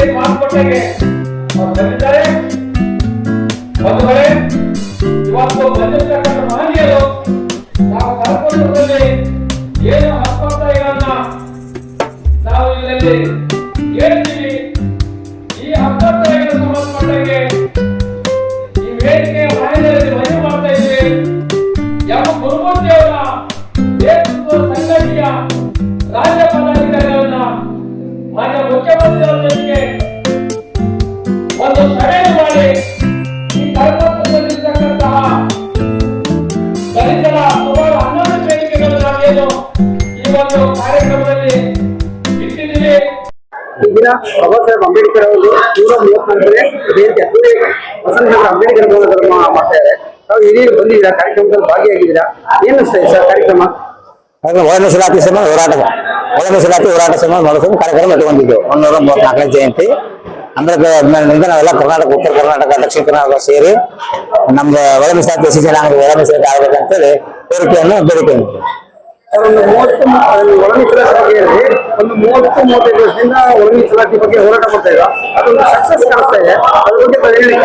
ಮಟ್ಟಿಗೆ ಅವರು ಬಂದಿದ್ದಾರೆ. ಇವತ್ತು ನಾವು ಏನು ನಾವು ಹೇಳ್ತೀವಿ. ಈ ಈ ವೇದಿಕೆಯ ಮನೆ ಮಾಡ್ತಾ ಯಾವ ಗುರುಮೂರ್ತಿಯವರ ದೇಶದ ನೇತೃತ್ವದ ಸಂಘಟನೆಯ ರಾಜ್ಯ ಪದಾಧಿಕಾರಿಗಳನ್ನ ಮಾನ್ಯ ಮುಖ್ಯಮಂತ್ರಿಗಳ ಜೊತೆಗೆ ಒಂದು ಸಭೆಯನ್ನು ಮಾಡಿ ಈ ಕರ್ನಾಟಕದಲ್ಲಿರ್ತಕ್ಕಂತಹ ದಲಿತರ ಸುಮಾರು ಹನ್ನೊಂದು ನಾವೇನು ಈ ಒಂದು ಕಾರ್ಯಕ್ರಮದಲ್ಲಿ ಇಟ್ಟಿದ್ದೀವಿ. ಬಾಬಾ ಸಾಹೇಬ್ ಅಂಬೇಡ್ಕರ್ ಅವರು ನೂರ ಮೂವತ್ನಾಲ್ಕನೇ ಜಯಂತಿ ಅದ್ದೂರಿ ವಸಂತ ನಗರ ಅಂಬೇಡ್ಕರ್ ಭವನದಲ್ಲಿ ಮಾಡ್ತಾ ಇದ್ದಾರೆ. ತಾವು ಇಡೀ ಬಂದಿದ್ದೀರಾ? ಕಾರ್ಯಕ್ರಮದಲ್ಲಿ ಭಾಗಿಯಾಗಿದ್ದೀರಾ? ಏನು ಸರ್ ಕಾರ್ಯಕ್ರಮ? ಹೋರಾಟ ಒಳ ಮೀಸಲಾತಿ ಹೋರಾಟ ಸಂಬಂಧ ಮಾಡಿಕೊಂಡು ಕಾರ್ಯಕ್ರಮ ಇಟ್ಕೊಂಡಿದ್ದು ಒಂದೂರ ಮೂವತ್ನಾಲ್ಕನೇ ಜಯಂತಿ ಅಂದ್ರೆ ನಿಂದ ನಾವೆಲ್ಲ ಕರ್ನಾಟಕ ಉತ್ತರ ಕರ್ನಾಟಕ ದಕ್ಷಿಣ ಕರ್ನಾಟಕ ಸೇರಿ ನಮ್ದು ಒಳ ಮೀಸಲಾತಿ ಎಸ್ ಸಿ ಜನಾಂಗ ಒಳ ಮೀಸಲಾತಿ ಆಗ್ಬೇಕಂತೇಳಿ ಕೋರಿಕೆಯನ್ನು ಬೇಡಿಕೆ ಸರ್, ಒಂದು ಮೂವತ್ತು ಮೂವತ್ತೈದು ವರ್ಷದಿಂದ ಒಳಗಿನ ಮೀಸಲಾತಿ ಬಗ್ಗೆ ಹೋರಾಟ ಮಾಡ್ತಾ ಇದ್ದಾರೆ ಅದೊಂದು ಸಕ್ಸಸ್ ಕಾಣಿಸ್ತಾ ಇದೆ. ಅದ್ರ ಬಗ್ಗೆ ಹೇಳಿ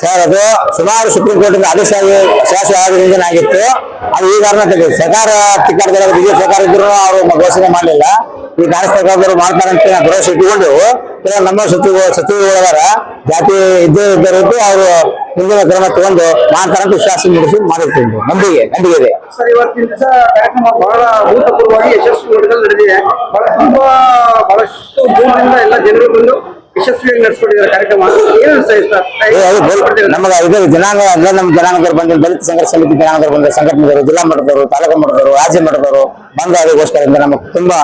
ಸರ್. ಅದು ಸುಮಾರು ಸುಪ್ರೀಂ ಕೋರ್ಟ್ ಆದೇಶ ಶಾಸಕ ಆಗೋದ್ರಿಂದ ಆಗಿತ್ತು. ಅದು ಈಗ ತೆಗೆದು ಸರ್ಕಾರ ಟಿಕೆಟ್ ಬಿಜೆಪಿ ಸರ್ಕಾರ ಇದ್ರು ಅವರು ಘೋಷಣೆ ಮಾಡಲಿಲ್ಲ. ಈ ಕಾಂಗ್ರೆಸ್ ಸರ್ಕಾರದವರು ಅಂತ ನಾವು ಭರವಸೆ ಇಟ್ಟುಕೊಂಡು ಕೆಲವು ನಮ್ಮ ಸಚಿವ ಸಚಿವರ ಜಾತಿ ಇದ್ದೇ ಇದ್ದರಿದ್ದು ಅವರು ಮುಂದಿನ ಕ್ರಮ ತಗೊಂಡು ಮಾಡ್ತಾರಂತ ವಿಶ್ವಾಸ ಮೂಡಿಸಿ ಮಾಡಿರ್ತೀನಿ ನಂಬಿಕೆ ನಂಬಿಕೆ ಇದೆ. ಸರ್ ಇವತ್ತಿನ ಕಾರ್ಯಕ್ರಮ ಬಹಳ ಅಭೂತಪೂರ್ವವಾಗಿ ಯಶಸ್ವಿ ಮಟ್ಟದಲ್ಲಿ ನಡೆದಿದೆ. ತುಂಬಾ ಬಹಳಷ್ಟು ದೂರದಿಂದ ಎಲ್ಲ ಜನರು ಬಂದು ಯಶಸ್ವಿಯಾಗಿ ನಡೆಸ್ಕೊಂಡಿದ್ದಾರೆ ಕಾರ್ಯಕ್ರಮ. ಏನು ನಮಗೆ ಇದು ಜನಾಂಗ ಎಲ್ಲ ನಮ್ಮ ಜನಾಂಗದವ್ರು ಬಂದ ದಲಿತ ಸಂಘರ್ಷ ಸಮಿತಿ ಜನಾಂಗದವ್ರು ಬಂದ ಸಂಘಟನೆದವರು ಜಿಲ್ಲಾ ಮಟ್ಟದವರು ತಾಲೂಕು ಮಟ್ಟದವರು ರಾಜ್ಯ ಮಟ್ಟದವರು ಬಂದ ಅದಕ್ಕೋಸ್ಕರದಿಂದ ನಮಗೆ ತುಂಬಾ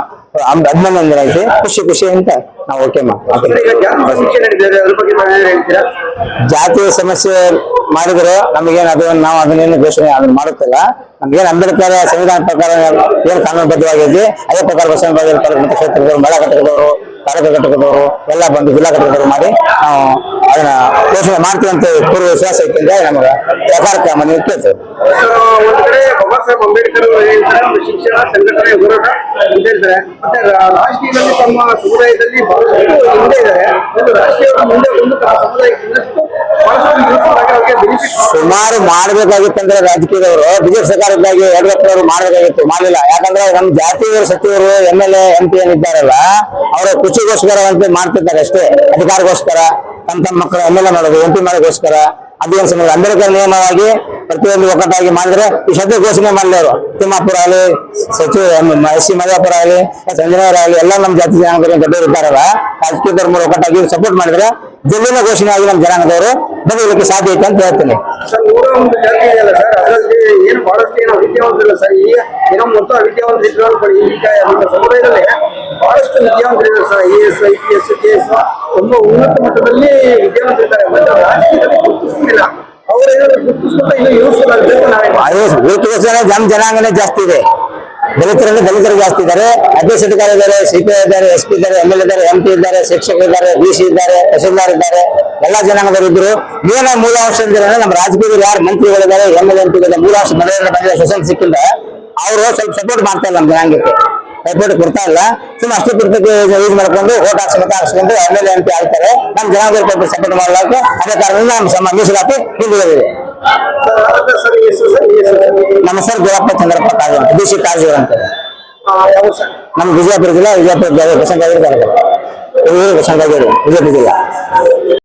ಅಭಿನಂದನೆ ಐತಿ ಖುಷಿ ಖುಷಿ ಅಂತ ನಾವು ಓಕೆ ಮಾ ಸರ್, ಈಗ ಜಾತಿ ಶಿಕ್ಷೆ ನಡೀತಿದೆ ಅದ್ರ ಬಗ್ಗೆ ತಾವು ಹೇಳ್ತೀರಾ? ಜಾತಿ ಸಮಸ್ಯೆ ಮಾಡಿದ್ರು, ನಮಗೇನು ಅದು, ನಾವು ಅದನ್ನೇನು ಘೋಷಣೆ ಅದನ್ನ ಮಾಡುತ್ತಿಲ್ಲ. ನಮ್ಗೇನು ಅಂಬೇಡ್ಕರ್ ಸಂವಿಧಾನ ಪ್ರಕಾರ ಏನು ಕಾನೂನುಬದ್ಧವಾಗಿದೆ ಅದೇ ಪ್ರಕಾರ ಬಸವನ ಕ್ಷೇತ್ರದವರು ಮಳೆ ಘಟಕದವರು ತಾಲೂಕು ಘಟಕದವರು, ಎಲ್ಲ ಬಂದು ಜಿಲ್ಲಾ ಘಟಕದವರು ಮಾಡಿ ನಾವು ಅದನ್ನ ಘೋಷಣೆ ಮಾಡ್ತೀವಿ ಅಂತ ಪೂರ್ವ ವಿಶ್ವಾಸ ಐತಿಂದ ನಮಗೆ ಸರ್ಕಾರಕ್ಕೆ ಮನವಿ ಕೇಳ್ತೇವೆ ಬಾಬಾ ಅಂಬೇಡ್ಕರ್ ಶಿಕ್ಷಣ ಸಂಘಟನೆ ಹೋರಾಟ ಮತ್ತೆ ರಾಷ್ಟ್ರೀಯದಲ್ಲಿ ತಮ್ಮ ಸಮುದಾಯದಲ್ಲಿ ಬಹಳಷ್ಟು ಮುಂದೆ ಒಂದು ರಾಜಕೀಯವಾಗಿ ಮುಂದೆ ಒಂದು ಸಮುದಾಯಕ್ಕೆ ಇನ್ನಷ್ಟು ಸುಮಾರು ಮಾಡ್ಬೇಕಾಗಿತ್ತಂದ್ರೆ ರಾಜಕೀಯದವರು. ಬಿಜೆಪಿ ಸರ್ಕಾರದಾಗಿ ಯಡಿಯೂರಪ್ಪನವರು ಮಾಡಬೇಕಾಗಿತ್ತು, ಮಾಡಲಿಲ್ಲ. ಯಾಕಂದ್ರೆ ನಮ್ಮ ಜಾತಿಯವರು ಸಚಿವರು M L A, M P ಏನಿದ್ದಾರಲ್ಲ ಅವರ ಖುಷಿಗೋಸ್ಕರ ಅಂತ ಮಾಡ್ತಿದ್ದಾರೆ ಅಷ್ಟೇ. ಅಧಿಕಾರಗೋಸ್ಕರ, ತಮ್ಮ ತಮ್ಮ ಮಕ್ಕಳು ಎಂ ಎಲ್ ಎ ಮಾಡೋದು, ಎಂ ಪಿ ಮಾಡೋದಕ್ಕೋಸ್ಕರ. ಅದೇನು ಸಮಯ ಅಂಬೇಡ್ಕರ್ ನಿಯಮವಾಗಿ ಪ್ರತಿಯೊಂದು ಒಕ್ಕಟ್ಟಾಗಿ ಮಾಡಿದ್ರೆ ಈ ಶಬ್ದ ಘೋಷಣೆ ಮಾಡಲಿವರು ತಿಮ್ಮಾಪುರ ಆಗಲಿ, ಸಚಿವ ಎಸ್ ಸಿ ಮದಾಪುರ ಆಗಲಿ ಸಂಜನವರ ಆಗಲಿ, ಎಲ್ಲ ನಮ್ಮ ಜಾತಿ ಜನಾಂಗದವರು ದೊಡ್ಡವರು ಇದ್ದಾರಲ್ಲ ರಾಜಕೀಯ ಧರ್ಮರು ಒಕ್ಕಟ್ಟಾಗಿ ಸಪೋರ್ಟ್ ಮಾಡಿದ್ರೆ ಜಿಲ್ಲೆನ ಘೋಷಣೆ ಆಗಿ ನಮ್ಮ ಜನಾಂಗದವರು ಬದಲಿಕ್ಕೆ ಸಾಧ್ಯ ಐತೆ ಅಂತ ಹೇಳ್ತೀನಿ. ಬಹಳಷ್ಟು ವಿದ್ಯಾವಂತರಿದ್ದಾರೆ sir I S I P S K S ಉನ್ನತ ಮಟ್ಟದಲ್ಲಿ ಗುರುತುಗೋಸ್ಕರ ನಮ್ಮ ಜನಾಂಗನೇ ಜಾಸ್ತಿ ಇದೆ. ದಲಿತರಲ್ಲಿ ದಲಿತರು ಜಾಸ್ತಿ ಇದ್ದಾರೆ. ಅಧ್ಯಕ್ಷ ಅಧಿಕಾರಿ ಇದ್ದಾರೆ, ಸಿಪಿಐ ಇದ್ದಾರೆ ಎಸ್ ಪಿ ಇದ್ದಾರೆ, ಎಂ ಎಲ್ ಇದ್ದಾರೆ, ಎಂ ಪಿ ಇದ್ದಾರೆ, ಶಿಕ್ಷಕರು ಇದ್ದಾರೆ ಬಿ ಸಿ ಇದ್ದಾರೆ, ತಹಸೀಲ್ದಾರ್ ಇದ್ದಾರೆ. ಎಲ್ಲ ಜನಾಂಗದವರು ಇದ್ರು. ಮೂಲ ಮೂಲಾಂಶ ಅಂದ್ರೆ ನಮ್ಮ ರಾಜಕೀಯದಲ್ಲಿ ಯಾರು ಮಂತ್ರಿಗಳಿದ್ದಾರೆ, ಎಂ ಎಲ್ ಎಂ ಪಿ ಮೂಲಾಂಶ ಮನೆಯಿಂದ ಬಂದಿದೆ ಸೊಸೈಟಿ ಸಿಕ್ಕಿಲ್ಲ ಅವರು ಸ್ವಲ್ಪ ಸಪೋರ್ಟ್ ಮಾಡ್ತಾರೆ ನಮ್ಮ ಜನಾಂಗಕ್ಕೆ. ಸಪೋರ್ಟ್ ಕೊಡ್ತಾ ಇಲ್ಲ. ಸುಮ್ಮನೆ ಅಷ್ಟು ಪುರ್ತಕ್ಕೆ ಯೂಸ್ ಮಾಡ್ಕೊಂಡು ಓಟ್ ಹಾಕ್ಸಿ ಮತ ಹಾಕ್ಸ್ಕೊಂಡು ಎಂ ಎಲ್ ಎಂ ಪಿ ಆಗ್ತಾರೆ ನಮ್ಮ ಕೊಟ್ಟು ಸಪೋರ್ಟ್ ಮಾಡಲಾಕ ಅದೇ ಕಾರಣದಿಂದ ನಮ್ಮ ಸಮ ಮೀಸಲಾತಿ ಸರ್. ನಮ್ಮ ಸರ್ ಗುರಪ್ಪ ಚಂದ್ರಪ್ಪ ಕಾಜು ಅಂತ ಬಿ ಸಿ ಕಾಜೂರ್ ಅಂತ. ನಮ್ಮ ವಿಜಯಪುರ ಜಿಲ್ಲಾ ವಿಜಯಪುರ ಬಸಂಗಾಗಿರಿ ತಾಲೂಕು ಊರು ವಿಜಯಪುರ ಜಿಲ್ಲಾ.